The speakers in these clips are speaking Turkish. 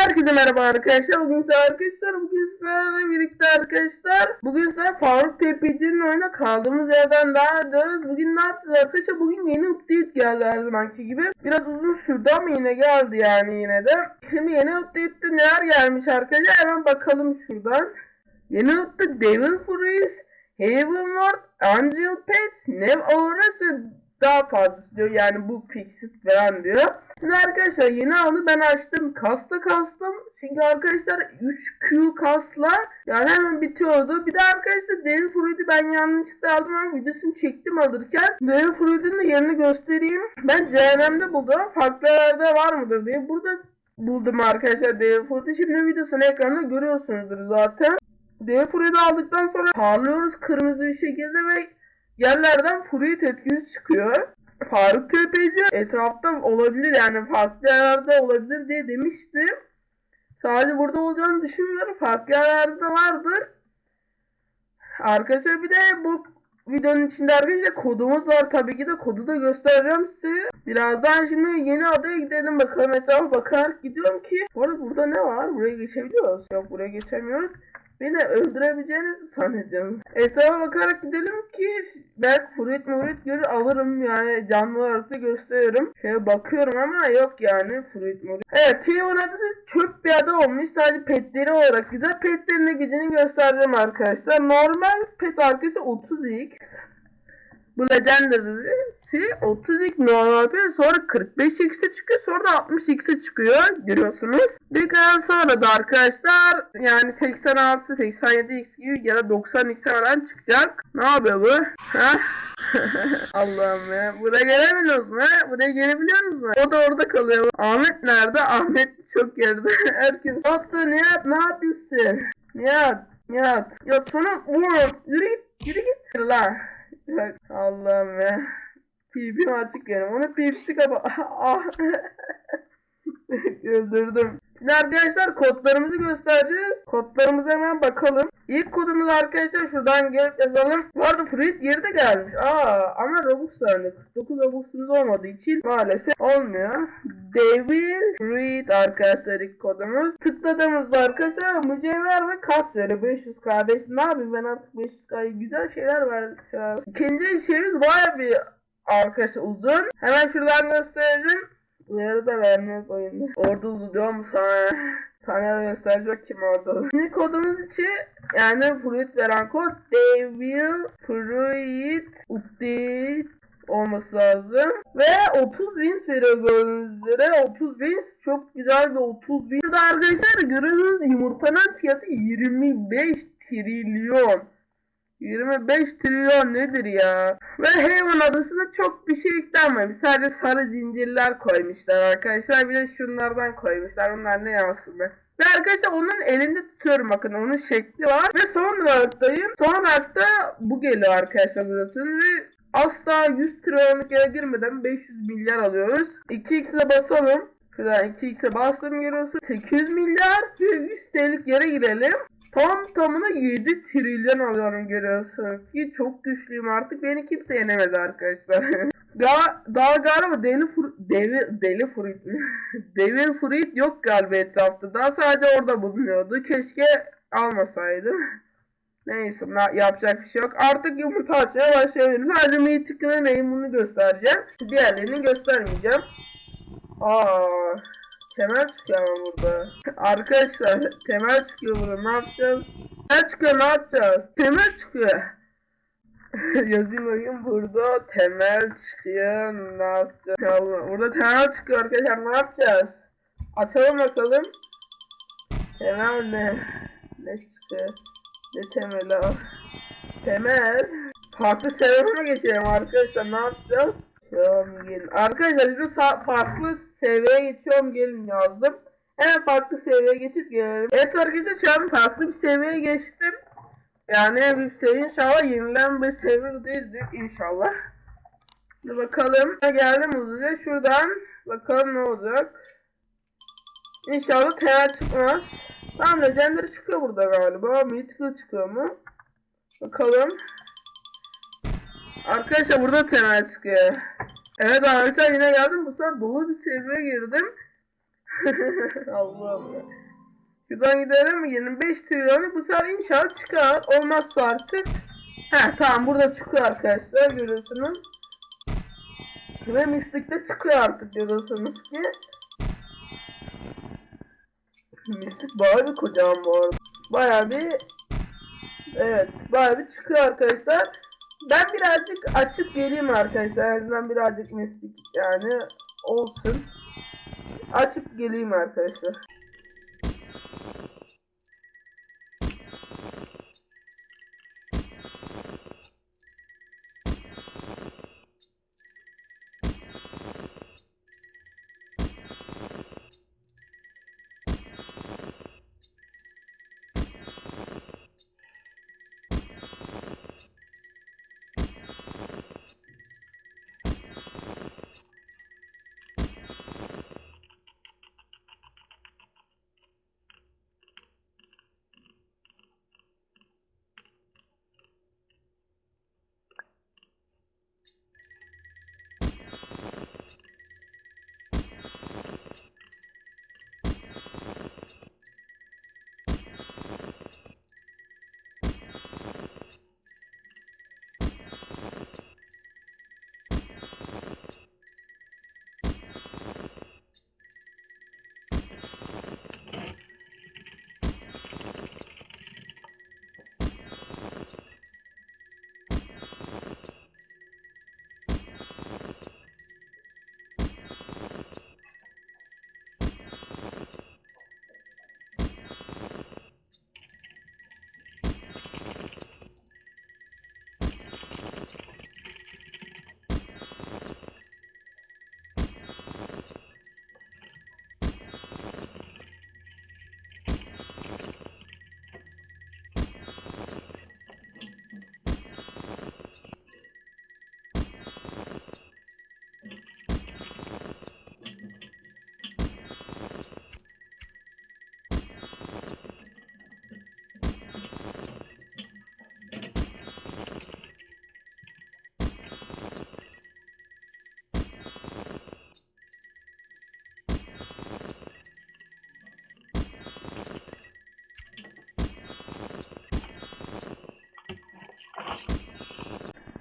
Herkese merhaba arkadaşlar. Bugün size arkadaşlar bugün sizlerle birlikte arkadaşlar. Bugün size Faruk Tepeci'nin oyuna kaldığımız yerden devam ediyoruz. Bugün ne yapacağız arkadaşlar? Bugün yeni update geldi her zamanki gibi. Biraz uzun sürdü ama yine geldi yani yine de. Şimdi yeni update'te neler gelmiş arkadaşlar? Hemen bakalım şuradan. Yeni update Devil Freeze, Havenward, Angel Pets, Nev Auras ve daha fazlası diyor yani bu fixit falan diyor. Şimdi arkadaşlar yeni aldı ben açtım kasta kastım. Çünkü arkadaşlar 3Q kasla yani hemen bitiyordu. Bir de arkadaşlar Devil Fruit'i ben yanlışlıkla aldım ama videosunu çektim alırken. Devil Fruit'in de yerini göstereyim. Ben cehennemde buldum. Farklı yerde var mıdır diye. Burada buldum arkadaşlar Devil Fruit'i. Şimdi videosunu ekranda görüyorsunuzdur zaten. Devil Fruit'i aldıktan sonra parlıyoruz kırmızı bir şekilde ve yerlerden Fruit etkisi çıkıyor. Faruk Tepeci etrafta olabilir yani farklı yerlerde olabilir diye demişti. Sadece burada olacağını düşünmüyorum. Farklı yerlerde de vardır. Arkadaşlar bir de bu videonun içinde arkadaşlar kodumuz var. Tabii ki de kodu da göstereceğim size. Birazdan şimdi yeni adaya gidelim bakalım etrafa bakarak gidiyorum ki. Bu arada burada ne var? Buraya geçebiliyoruz. Yok buraya geçemiyoruz. Beni öldürebileceğinizi zannediyorsunuz. Etrafa bakarak gidelim ki belki fruit murit görür alırım yani canlı olarak da gösteririm. Şöyle bakıyorum ama yok yani fruit murit. Evet T1 adası çöp bir ada olmuş. Sadece petleri olarak güzel. Petlerin gücünü göstereceğim arkadaşlar. Normal pet arkadaşlar 30x. Bu Legendary'si 30x normal sonra 45x'e çıkıyor sonra da 60x'e çıkıyor görüyorsunuz. Kadar sonra da arkadaşlar yani 86 87x gibi ya da 90x'e falan çıkacak. Ne yapıyor bu? Ha? Allah'ım ya. Buraya gelemiyoruz mu? Buraya gelebiliyor musunuz? O da orada kalıyor. Ahmet nerede? Ahmet çok geride. Herkes. Hatta Nihat ne yapıyorsun? Nihat. Nihat. Ya sana vur. Yürü git. Yürü git. La. Bak Allah'ım ya. PP'm açık yani. Onu PP'si kapa. ah. Öldürdüm. Şimdi arkadaşlar kodlarımızı göstereceğiz. Kodlarımıza hemen bakalım. İlk kodumuz arkadaşlar şuradan gelip yazalım. Bu arada Fruit yeri de gelmiş. Aa ama Robux yani 49 Robux'umuz olmadığı için maalesef olmuyor. Devil Fruit arkadaşlar ilk kodumuz. Tıkladığımızda arkadaşlar mücevher ve kas veriyor. 500 kardeş. Ne yapayım ben artık 500 k güzel şeyler verdi. İkinci şeyimiz baya bir arkadaşlar uzun. Hemen şuradan gösterelim. Uyarı da vermez oyunda. Orada mu sana? Sana gösterecek kim orada? Şimdi kodumuz için yani Fruit veren kod Devil Fruit Update olması lazım. Ve 30 wins veriyor üzere. 30 wins çok güzel bir 30 wins. Arkadaşlar görüyorsunuz yumurtanın fiyatı 25 trilyon. 25 trilyon nedir ya? Ve Haven adasında çok bir şey eklenmemiş. Sadece sarı zincirler koymuşlar arkadaşlar. Bir de şunlardan koymuşlar. Onlar ne yansıdı? Ve arkadaşlar onun elinde tutuyorum bakın onun şekli var. Ve son rahattayım. Son rahatta bu geliyor arkadaşlar görüyorsunuz. Ve asla 100 trilyonluk yere girmeden 500 milyar alıyoruz. 2x'e basalım. Şuradan 2x'e bastım görüyorsun. 800 milyar ve 100 TL'lik yere girelim. Tam tamına 7 trilyon alıyorum görüyorsunuz ki çok güçlüyüm artık beni kimse yenemez arkadaşlar. daha, daha galiba deli fur, devi, deli fruit? Devil fruit yok galiba etrafta. Daha sadece orada bulunuyordu. Keşke almasaydım. Neyse yapacak bir şey yok. Artık yumurta açmaya başlayabilirim. Sadece Mythical'ın neyimini göstereceğim. Diğerlerini göstermeyeceğim. Aa, temel çıkıyor ama burada. Arkadaşlar temel çıkıyor burada ne yapacağız? Temel çıkıyor ne yapacağız? Temel çıkıyor. Yazayım bakayım burada temel çıkıyor ne yapacağız? Burada temel çıkıyor arkadaşlar ne yapacağız? Açalım bakalım. Temel ne? Ne çıkıyor? Ne temeli? Temel. Farklı seviyeme geçelim arkadaşlar ne yapacağız? Geçiyorum gelin. Arkadaşlar şimdi farklı seviyeye geçiyorum gelin yazdım. Hemen farklı seviyeye geçip gelelim. Evet arkadaşlar şu an farklı bir seviyeye geçtim. Yani bir seviye inşallah yenilen bir seviye değildir inşallah. Şimdi bakalım. Geldim hızlıca şuradan. Bakalım ne olacak. İnşallah teğer çıkmaz. Tamam legendary çıkıyor burada galiba. Mythical çıkıyor mu? Bakalım. Arkadaşlar burada temel çıkıyor. Evet arkadaşlar yine geldim. Bu sefer dolu bir seviyeye girdim. Allah'ım ya. Şuradan gidelim 25 trilyonu bu sefer inşallah çıkar. Olmazsa artık. Heh tamam burada çıkıyor arkadaşlar görüyorsunuz. Ve Mystic'te çıkıyor artık görüyorsunuz ki. Mystic bayağı bir kocaman bu arada. Bayağı bir Evet bayağı bir çıkıyor arkadaşlar. Ben birazcık açıp geleyim arkadaşlar. En azından birazcık Mystic yani olsun. Açıp geleyim arkadaşlar.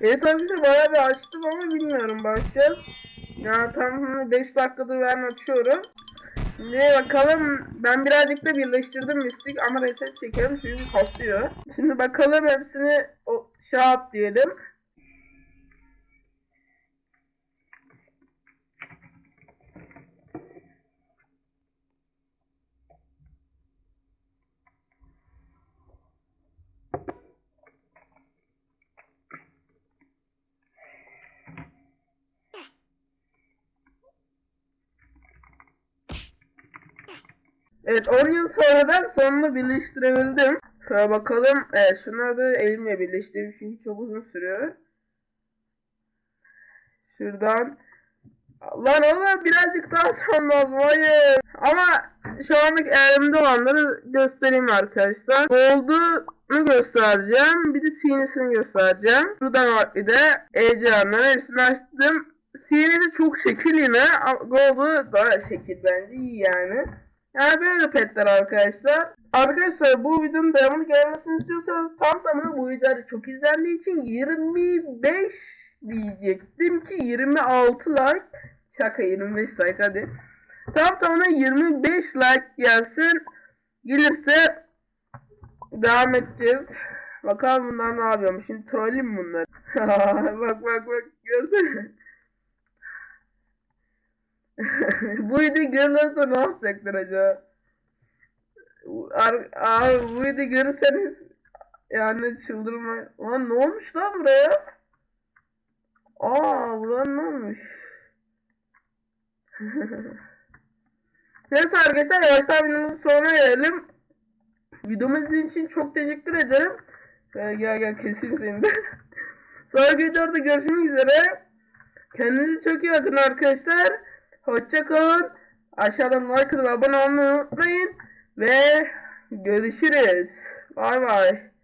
Evet arkadaşlar bayağı bir açtım ama bilmiyorum bakacağız. Ya tam 5 dakikadır ben açıyorum. Şimdi bakalım ben birazcık da birleştirdim mistik ama reset çekelim çünkü kasıyor. Şimdi bakalım hepsini o yap diyelim. Evet 10 yıl sonradan sonunu birleştirebildim. Şöyle bakalım. Evet şunları da elimle birleştirdim çünkü çok uzun sürüyor. Şuradan. Lan oğlum birazcık daha son lazım. Hayır. Ama şu anlık elimde olanları göstereyim arkadaşlar. Gold'unu göstereceğim. Bir de CN'sini göstereceğim. Buradan var bir de Ece'anların hepsini açtım. CN'si çok şekil yine. Gold'u daha şekil bence iyi yani. Yani böyle petler arkadaşlar. Arkadaşlar bu videonun devamını gelmesini istiyorsanız tam tamına bu videoda çok izlendiği için 25 diyecektim ki 26 like. Şaka 25 like hadi. Tam tamına 25 like gelsin. Gelirse devam edeceğiz. Bakalım bunlar ne yapıyormuş. Şimdi trollim bunlar. bak bak bak gördün mü? bu videoyu görürler sonra ne yapacaklar acaba? Ar abi bu videoyu görürseniz yani çıldırma. Ulan ne olmuş lan buraya? Aa buranın ne olmuş? Neyse arkadaşlar yavaştan videomuzun sonuna gelelim. Videomu için çok teşekkür ederim. Gel gel gel keseyim seni de. Sonraki videoda görüşmek üzere. Kendinize çok iyi bakın arkadaşlar. Hoşça kalın. Aşağıdan like atıp abone olmayı unutmayın. Ve görüşürüz. Bay bay.